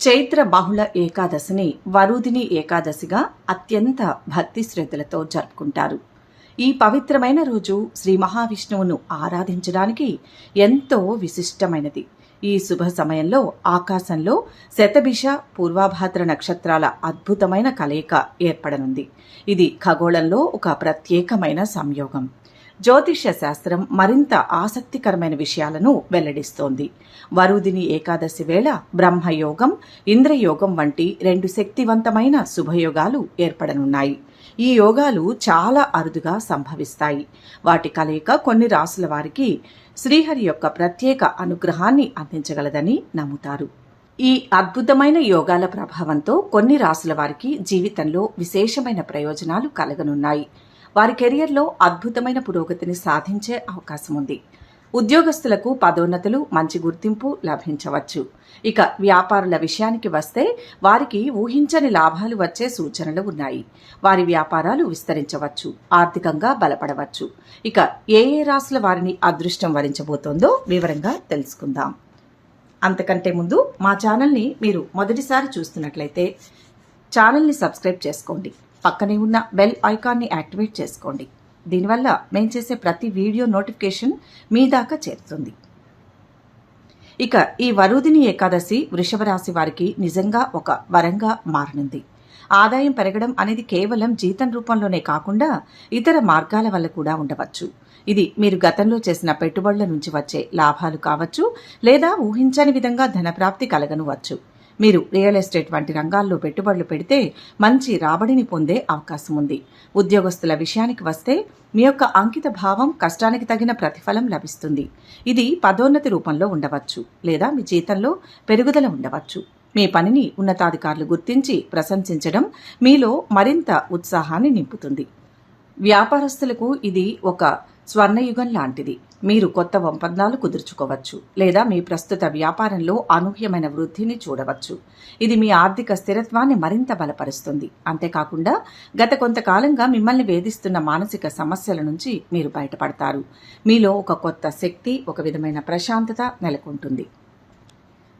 చైత్ర బహుళ ఏకాదశిని వరుదిని ఏకాదశిగా అత్యంత భక్తి శ్రద్ధలతో జరుపుకుంటారు. ఈ పవిత్రమైన రోజు శ్రీ మహావిష్ణువును ఆరాధించడానికి ఎంతో విశిష్టమైనది. ఈ శుభ సమయంలో ఆకాశంలో శతభిష పూర్వాభాద్ర నక్షత్రాల అద్భుతమైన కలయిక ఏర్పడనుంది. ఇది ఖగోళంలో ఒక ప్రత్యేకమైన సంయోగం. జ్యోతిష్య శాస్త్రం మరింత ఆసక్తికరమైన విషయాలను వెల్లడిస్తోంది. వరుదిని ఏకాదశి వేళ బ్రహ్మయోగం ఇంద్రయోగం వంటి రెండు శక్తివంతమైన శుభయోగాలు ఏర్పడనున్నాయి. ఈ యోగాలు చాలా అరుదుగా సంభవిస్తాయి. వాటి కలయిక కొన్ని రాసుల వారికి శ్రీహరి యొక్క ప్రత్యేక అనుగ్రహాన్ని అందించగలదని నమ్ముతారు. ఈ అద్భుతమైన యోగాల ప్రభావంతో కొన్ని రాసుల వారికి జీవితంలో విశేషమైన ప్రయోజనాలు కలగనున్నాయి. వారి కెరియర్లో అద్భుతమైన పురోగతిని సాధించే అవకాశం ఉంది. ఉద్యోగస్తులకు పదోన్నతులు మంచి గుర్తింపు లభించవచ్చు. ఇక వ్యాపారుల విషయానికి వస్తే వారికి ఊహించని లాభాలు వచ్చే సూచనలు ఉన్నాయి. వారి వ్యాపారాలు విస్తరించవచ్చు ఆర్థికంగా బలపడవచ్చు. ఇక ఏ ఏ రాసుల వారిని అదృష్టం వరించబోతోందో వివరంగా తెలుసుకుందాం. అంతకంటే ముందు మా ఛానల్ని మీరు మొదటిసారి చూస్తున్నట్లయితే ఛానల్ని సబ్స్క్రైబ్ చేసుకోండి. పక్కనే ఉన్న బెల్ ఐకాన్ని యాక్టివేట్ చేసుకోండి. దీనివల్ల మేము చేసే ప్రతి వీడియో నోటిఫికేషన్ మీ దాకా చేరుతుంది. ఇక ఈ వరుదిని ఏకాదశి వృషభ రాశి వారికి నిజంగా ఒక వరంగా మారనుంది. ఆదాయం పెరగడం అనేది కేవలం జీతం రూపంలోనే కాకుండా ఇతర మార్గాల వల్ల కూడా ఉండవచ్చు. ఇది మీరు గతంలో చేసిన పెట్టుబడుల నుంచి వచ్చే లాభాలు కావచ్చు లేదా ఊహించని విధంగా ధనప్రాప్తి కలగనువచ్చు. మీరు రియల్ ఎస్టేట్ వంటి రంగాల్లో పెట్టుబడులు పెడితే మంచి రాబడిని పొందే అవకాశం ఉంది. ఉద్యోగస్తుల విషయానికి వస్తే మీ యొక్క అంకిత భావం కష్టానికి తగిన ప్రతిఫలం లభిస్తుంది. ఇది పదోన్నతి రూపంలో ఉండవచ్చు లేదా మీ జీతంలో పెరుగుదల ఉండవచ్చు. మీ పనిని ఉన్నతాధికారులు గుర్తించి ప్రశంసించడం మీలో మరింత ఉత్సాహాన్ని నింపుతుంది. వ్యాపారస్తులకు ఇది ఒక స్వర్ణయుగం లాంటిది. మీరు కొత్త ఒప్పందాలు కుదుర్చుకోవచ్చు లేదా మీ ప్రస్తుత వ్యాపారంలో అనూహ్యమైన వృద్ధిని చూడవచ్చు. ఇది మీ ఆర్థిక స్థిరత్వాన్ని మరింత బలపరుస్తుంది. అంతేకాకుండా గత కొంతకాలంగా మిమ్మల్ని వేధిస్తున్న మానసిక సమస్యల నుంచి మీరు బయటపడతారు. మీలో ఒక కొత్త శక్తి ఒక విధమైన ప్రశాంతత నెలకొంటుంది.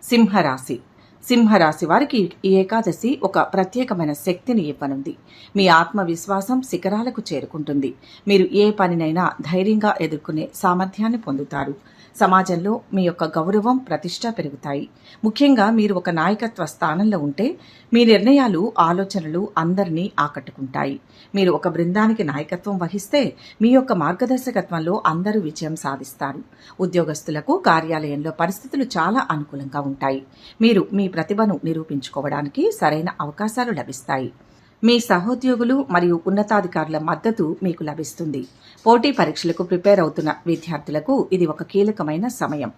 సింహరాశి సింహరాశి వారికి ఈ ఏకాదశి ఒక ప్రత్యేకమైన శక్తిని ఇవ్వనుంది. మీ ఆత్మవిశ్వాసం శిఖరాలకు చేరుకుంటుంది. మీరు ఏ పనినైనా ధైర్యంగా ఎదుర్కొనే సామర్థ్యాన్ని పొందుతారు. సమాజంలో మీ యొక్క గౌరవం ప్రతిష్ట పెరుగుతాయి. ముఖ్యంగా మీరు ఒక నాయకత్వ స్థానంలో ఉంటే మీ నిర్ణయాలు ఆలోచనలు అందరినీ ఆకట్టుకుంటాయి. మీరు ఒక బృందానికి నాయకత్వం వహిస్తే మీ యొక్క మార్గదర్శకత్వంలో అందరూ విజయం సాధిస్తారు. ఉద్యోగస్తులకు కార్యాలయంలో పరిస్థితులు చాలా అనుకూలంగా ఉంటాయి. మీరు మీ ప్రతిభను నిరూపించుకోవడానికి సరైన అవకాశాలు లభిస్తాయి. మీ సహోద్యోగులు మరియు ఉన్నతాధికారుల మద్దతు మీకు లభిస్తుంది. పోటీ పరీక్షలకు ప్రిపేర్ అవుతున్న విద్యార్థులకు ఇది ఒక కీలకమైన సమయం.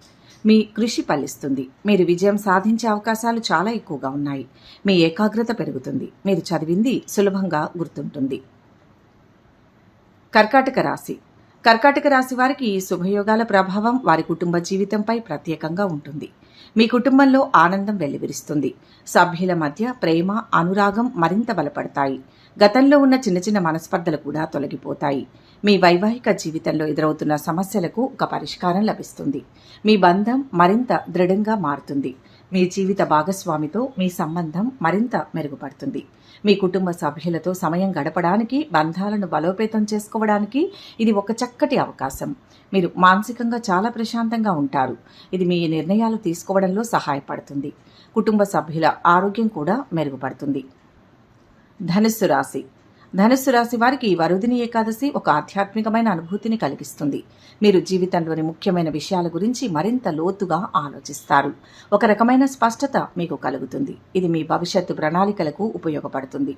మీ కృషి ఫలిస్తుంది. మీరు విజయం సాధించే అవకాశాలు చాలా ఎక్కువగా ఉన్నాయి. మీ ఏకాగ్రత పెరుగుతుంది. మీరు చదివింది సులభంగా గుర్తుంటుంది. కర్కాటక రాశి. కర్కాటక రాశి వారికి ఈ శుభయోగాల ప్రభావం వారి కుటుంబ జీవితంపై ప్రత్యేకంగా ఉంటుంది. మీ కుటుంబంలో ఆనందం వెల్లివిరుస్తుంది. సభ్యుల మధ్య ప్రేమ అనురాగం మరింత బలపడతాయి. గతంలో ఉన్న చిన్న చిన్న మనస్పర్ధలు కూడా తొలగిపోతాయి. మీ వైవాహిక జీవితంలో ఎదురవుతున్న సమస్యలకు ఒక పరిష్కారం లభిస్తుంది. మీ బంధం మరింత దృఢంగా మారుతుంది. మీ జీవిత భాగస్వామితో మీ సంబంధం మరింత మెరుగుపడుతుంది. మీ కుటుంబ సభ్యులతో సమయం గడపడానికి బంధాలను బలోపేతం చేసుకోవడానికి ఇది ఒక చక్కటి అవకాశం. మీరు మానసికంగా చాలా ప్రశాంతంగా ఉంటారు. ఇది మీ నిర్ణయాలు తీసుకోవడంలో సహాయపడుతుంది. కుటుంబ సభ్యుల ఆరోగ్యం కూడా మెరుగుపడుతుంది. ధనుస్సు రాశి. ధనుస్సు రాశి వారికి వరుదిని ఏకాదశి ఒక ఆధ్యాత్మికమైన అనుభూతిని కలిగిస్తుంది. మీరు జీవితంలోని ముఖ్యమైన విషయాల గురించి మరింత లోతుగా ఆలోచిస్తారు. ఒక రకమైన స్పష్టత మీకు కలుగుతుంది. ఇది మీ భవిష్యత్తు ప్రణాళికలకు ఉపయోగపడుతుంది.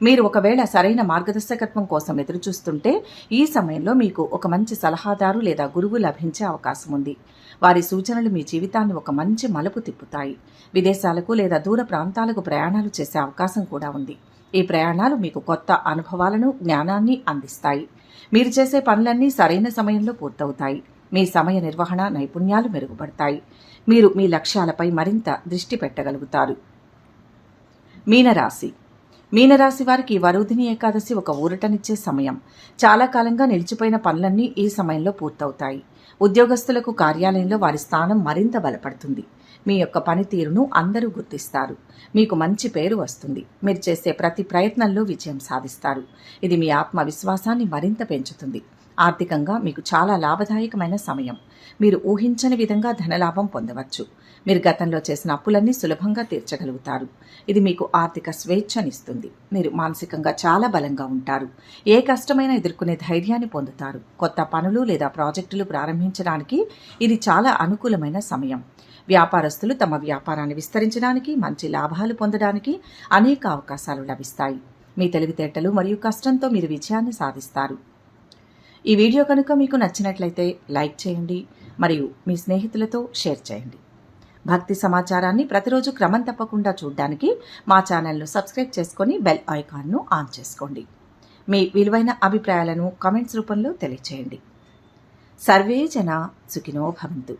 మీరు ఒకవేళ సరైన మార్గదర్శకత్వం కోసం ఎదురుచూస్తుంటే ఈ సమయంలో మీకు ఒక మంచి సలహాదారు లేదా గురువు లభించే అవకాశం ఉంది. వారి సూచనలు మీ జీవితాన్ని ఒక మంచి మలుపు తిప్పుతాయి. విదేశాలకు లేదా దూర ప్రాంతాలకు ప్రయాణాలు చేసే అవకాశం కూడా ఉంది. ఈ ప్రయాణాలు మీకు కొత్త అనుభవాలను జ్ఞానాన్ని అందిస్తాయి. మీరు చేసే పనులన్నీ సరైన సమయంలో పూర్తవుతాయి. మీ సమయ నిర్వహణ నైపుణ్యాలు మెరుగుపడతాయి. మీరు మీ లక్ష్యాలపై మరింత దృష్టి పెట్టగలుగుతారు. మీనరాశి. మీనరాశి వారికి వరుదిని ఏకాదశి ఒక ఊరటనిచ్చే సమయం. చాలా కాలంగా నిలిచిపోయిన పనులన్నీ ఈ సమయంలో పూర్తవుతాయి. ఉద్యోగస్తులకు కార్యాలయంలో వారి స్థానం మరింత బలపడుతుంది. మీ యొక్క పనితీరును అందరూ గుర్తిస్తారు. మీకు మంచి పేరు వస్తుంది. మీరు చేసే ప్రతి ప్రయత్నంలో విజయం సాధిస్తారు. ఇది మీ ఆత్మవిశ్వాసాన్ని మరింత పెంచుతుంది. ఆర్థికంగా మీకు చాలా లాభదాయకమైన సమయం. మీరు ఊహించని విధంగా ధనలాభం పొందవచ్చు. మీరు గతంలో చేసిన అప్పులన్నీ సులభంగా తీర్చగలుగుతారు. ఇది మీకు ఆర్థిక స్వేచ్ఛనిస్తుంది. మీరు మానసికంగా చాలా బలంగా ఉంటారు. ఏ కష్టమైనా ఎదుర్కొనే ధైర్యాన్ని పొందుతారు. కొత్త పనులు లేదా ప్రాజెక్టులు ప్రారంభించడానికి ఇది చాలా అనుకూలమైన సమయం. వ్యాపారస్తులు తమ వ్యాపారాన్ని విస్తరించడానికి మంచి లాభాలు పొందడానికి అనేక అవకాశాలు లభిస్తాయి. మీ తెలివితేటలు మరియు కష్టంతో మీరు విజయాన్ని సాధిస్తారు. ఈ వీడియో కనుక మీకు నచ్చినట్లయితే లైక్ చేయండి మరియు మీ స్నేహితులతో షేర్ చేయండి. భక్తి సమాచారాన్ని ప్రతిరోజు క్రమం తప్పకుండా చూడడానికి మా ఛానల్ను సబ్స్క్రైబ్ చేసుకొని బెల్ ఐకాన్ను ఆన్ చేసుకోండి. మీ విలువైన అభిప్రాయాలను కామెంట్స్ రూపంలో తెలియచేయండి. సర్వే జన సుఖినో భవంతు.